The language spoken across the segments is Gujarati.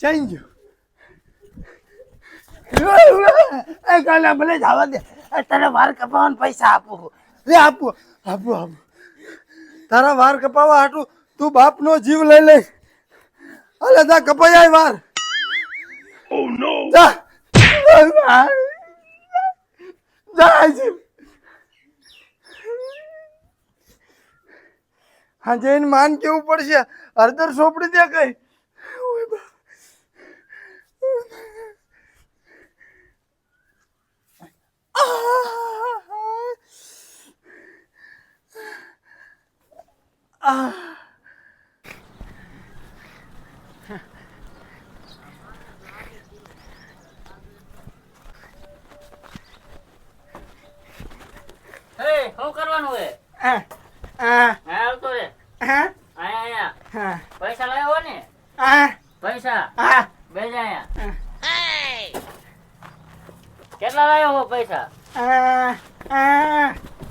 ચાઈ ગયો કાલે ભલે જવા દે. તારે વાર કપાવવાના પૈસા આપો લે, આપો આપો આપો. તારા વાર કપાવવા હાટું તું બાપનો જીવ લઈ લે અલે, જા, કપાઈ વાર. જા. જા જીવ. હા, જઈને માન કેવું પડશે? અડધર સોપડી દે કઈ ઓય બા. Ah. હે શું કરવાનું હે? આવતો રે. પૈસા લાવ્યો ને. પૈસા. બેજા કેટલા લાવ્યો હો પૈસા.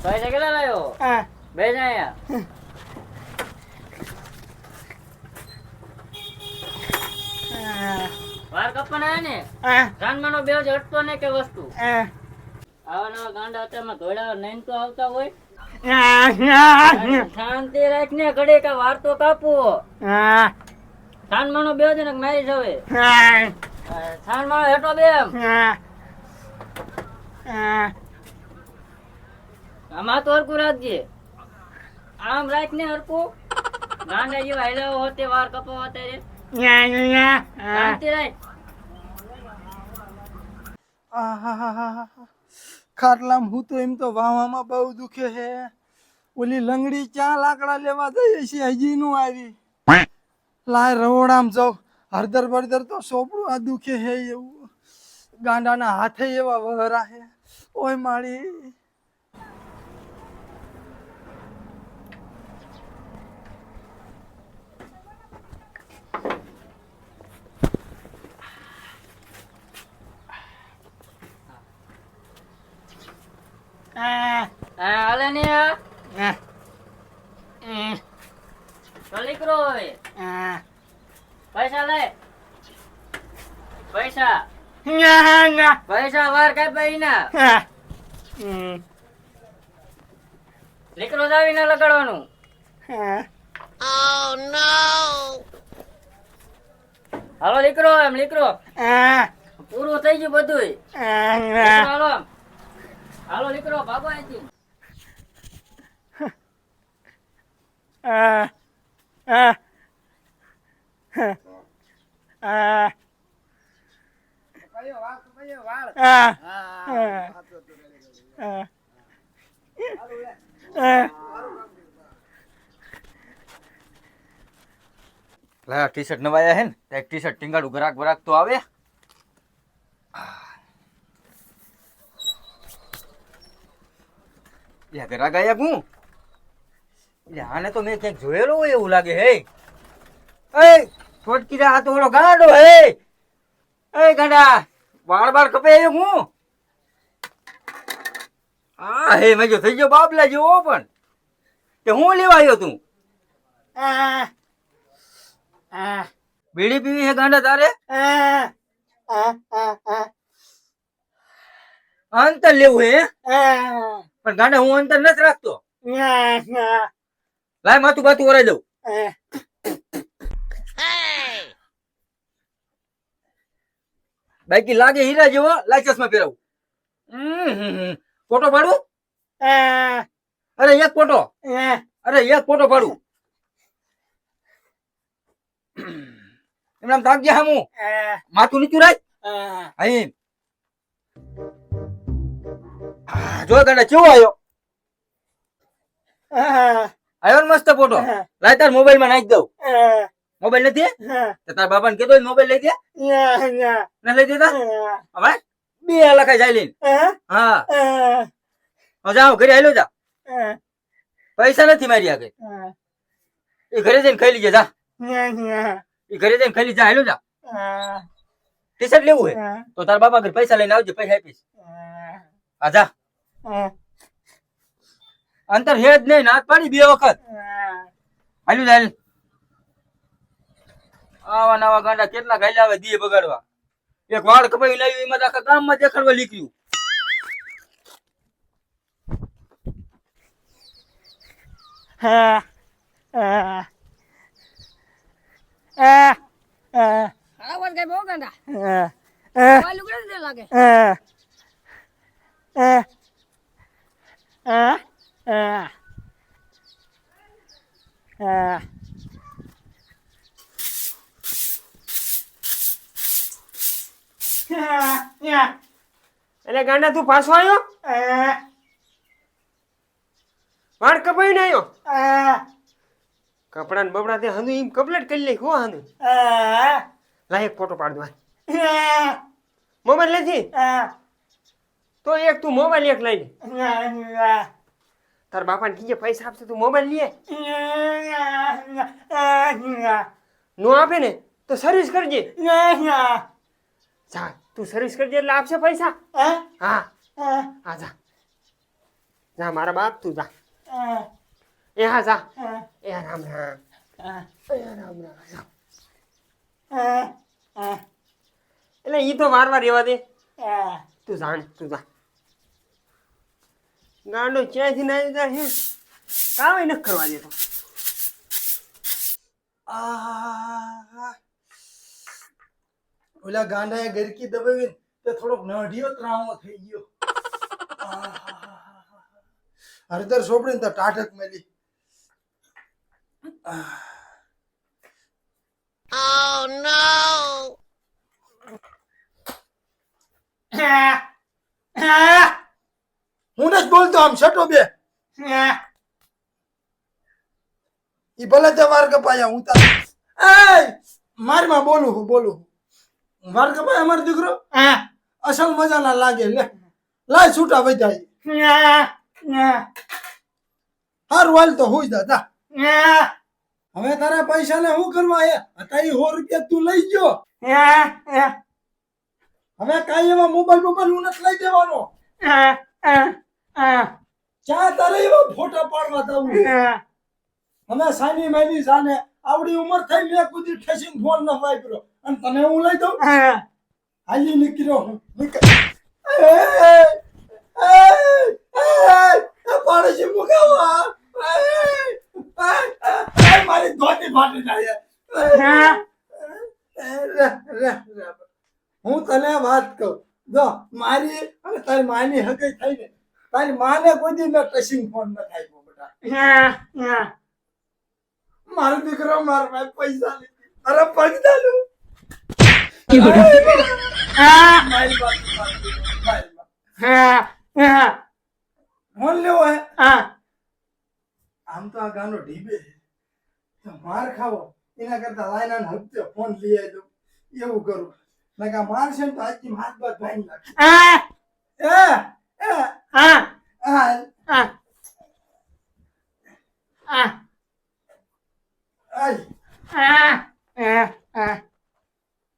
પૈસા કેટલા લાવ્યો. બેજા આયા Ah. વાર ને? કાનમાં બે જ હટતો ને કે વસ્તુ. આવા નવા ગાંડા અત્યારમાં ધોળા નૈન તો આવતા હોય. શાંતિ રાખ ને. ઘડી કે વાર તો કાપવો. Ah. જાનમાનો બે જ ને મારી જવે Ah. હેઠો બે. આમાં તો હરકું રાખજે. આમ રાખ ને હરકું ગાંડા જેવા હેલાવો હોતે વાર કપાવા ત્યારે. Ah. શાંતિ રાખ. ખાટલામાં હું તો એમ તો વાવામાં બહુ દુખે છે ઓલી લંગડી ક્યાં લાકડા લેવા જઈએ છીએ હજી નું આવી. લાય રવોડામ જાઉં. હરદર બરદર તો સોપડું આ દુખે હે એવું. ગાંડાના હાથે એવા વહરા હે. ઓય માળી આ હા હાલે ને હમ. હવે. પૈસા લે. પૈસા. પૈસા વાર કાપાઈ ના આ જાવી ના લગાડવાનું. હાલો લીકરો એમ નીકળો. પૂરું થઈ ગયું બધું હાલો. હાલો લીકરો ભાગો અહીંથી. આ આ આ લા ટી શર્ટ નવાયા હે ને? એક ટી શર્ટ ટીંગાડું ગરાક બરાક તો આવે. યા ગરાક આયા હું? આને તો મેં ક્યાંક જોયેલો હોય એવું લાગે હે? એ છોટકી આ તો ઓલો ગાંડો હે? એ ગાંડા વાળ બાળ કપે એ હું? હા હે મેં જો થઈ ગયો બાબલા જેવો પણ. તે હું લેવા આવ્યો તું? બીડી પીવી હે ગાંડા તારે? અંતર લેવું હે? પણ ગાંડા હું અંતર નથી રાખતો. લાય માથું બાથું વરાઈ દઉં. બાકી લાગે હીરા જેવો લાય ચશ્મા પહેરાવું. હમ, હમ, હમ. ફોટો પાડું? અરે એક ફોટો. અરે એક ફોટો પાડું. એમના નામ તાક ગયા હું. માથું નીચું રાખ. અહીં. જો ગાંડા કેવો આવ્યો આવ્યો ને મસ્ત ફોટો લાય તાર મોબાઈલમાં નાખી દઉં. મોબાઈલ નથી? તો તાર બાપા ને કીધો મોબાઈલ લઈ દે. ના લઈ દેતા? હવે બે લખાય જાય લઈને હા. જાઓ ઘરે આવેલો જા. પૈસા નથી મારી આગળ. એ ઘરે જઈને ખાઈ લીજે જા. એ ઘરે જઈને ખાઈ લીજે હાલો જા. ટી શર્ટ લેવું હે? તો તાર બાપા ઘરે પૈસા લઈને આવજે પૈસા આપીશ. હા. જા. અંતર હે જ નહીં નાક પાડી બે વખત. હાલ્યું જા હાલ. આવા નવા ગાંડા કેટલા ગાયલા આવે દીએ બગાડવા. એક વાળ કપાઈ લાવ્યું એમાં આખા ગામમાં દેખાડવા લીક્યું લાગે હા હા હા હા હા એટલે ગાંડા તું પાછો આવ્યો વાળ કપાઈ ને આવ્યો કપડા ને બબડા તે હંધુ એમ કપલેટ કરી લઈ હો હંધુ લાય એક ફોટો પાડ દો મોબાઈલ નથી તો એક તું મોબાઈલ એક લઈ લે. તાર બાપાને કીજે પૈસા આપશે તું મોબાઈલ લે નો આપે ને તો સર્વિસ કરજે જા તું સર્વિસ કરજે એટલે આપશે પૈસા હા હા જા જા મારા બાપ તું જા એ હા જા એ રામ રામ રામ રામ. એટલે એ તો વાર વાર રહેવા દે તું જાણ તું જા ગાંડો ક્યાંથી ના જાય હે? કામ ન કરવા દેતો. ઓલા ગાંડાએ ગરકી દબાવી તે થોડોક નઢિયો ત્રાવો થઈ ગયો. હરિદર સોપડીને તો ટાઢક મેલી. આહ. નથી બોલતો આમ છટો બે. ઈ ભલે તે વાર કપાયા હું તાર એય મારમાં બોલું હું બોલું. વાર કપાય અમારો દીકરો? અસલ મજાના લાગે લે. લાય છૂટા વૈતા હાર વાલ તો હોય જા. હવે તારા પૈસા ને શું કરવા હે? અત્યારે સો રૂપિયા તું લઈ ગયો. હવે કાંઈ એમાં મોબાઈલ મોબાઈલ હું નથી લઈ દેવાનો. ચા તારે એવા ફોટા પાડવા દઉં હવે સાની માની સાને આવડી ઉંમર થઈ મેં કુદી ઠેસીને ફોન ન વાપર્યો. અને તને હું લઈ દઉં? હાલી નીકળ્યો હું. નીકળ. પાડોશી મુકાવા. મારી ધોતી ફાટી જાય. હું. તને વાત કહું. જો મારી અને તારી માની હગઈ થઈ ને તારી માને કોઈ દી મેં ટચિંગ ફોન ન થાય બેટા. મારો દીકરો માર ભાઈ પૈસા લીધી. અરે પૈસા લું. મારી વાત મારી વાત ફોન લેવો હે? આમ તો આ ગાનો ઢીબે માર ખાવો. એના કરતા લાઈના હપ્તે ફોન લઈ આવી દઉં એવું કરું. નકા માર છે ને તો આજથી હાથ બાદ ભાઈ નાખે એ હા. હા. હા.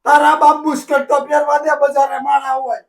તારા બાપ બુસ્કટ તો પહેરવા દે બજારે માણા હોય.